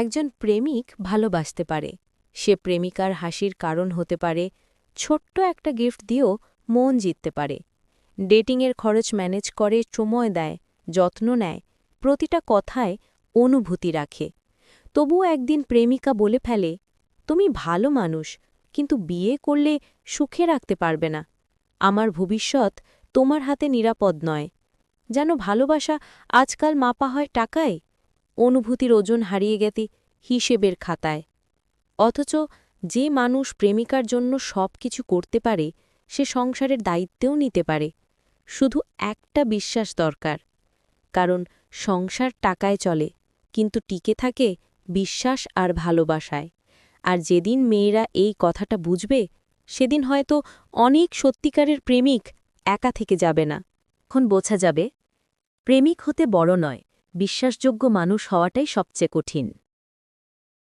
একজন প্রেমিক ভালোবাসতে পারে। সে প্রেমিকার হাসির কারণ হতে পারে, ছোট্ট একটা গিফট দিয়েও মন জিততে পারে। ডেটিংয়ের খরচ ম্যানেজ করে সময় দেয়, যত্ন নেয়, প্রতিটা কথায় অনুভূতি রাখে। তবুও একদিন প্রেমিকা বলে ফেলে, তুমি ভালো মানুষ, কিন্তু বিয়ে করলে সুখে রাখতে পারবে না। আমার ভবিষ্যৎ তোমার হাতে নিরাপদ নয়। যেন ভালোবাসা আজকাল মাপা হয় টাকায়? অনুভূতির ওজন হারিয়ে গেতে হিসেবের খাতায়। অথচ যে মানুষ প্রেমিকার জন্য সব কিছু করতে পারে, সে সংসারের দায়িত্বেও নিতে পারে। শুধু একটা বিশ্বাস দরকার, কারণ সংসার টাকায় চলে, কিন্তু টিকে থাকে বিশ্বাস আর ভালোবাসায়। আর যেদিন মেয়েরা এই কথাটা বুঝবে, সেদিন হয়তো অনেক সত্যিকারের প্রেমিক একা থেকে যাবে না। এখন বোঝা যাবে, প্রেমিক হতে বড় নয়। বিশ্বাসযোগ্য মানুষ হওয়াটাই সবচেয়ে কঠিন।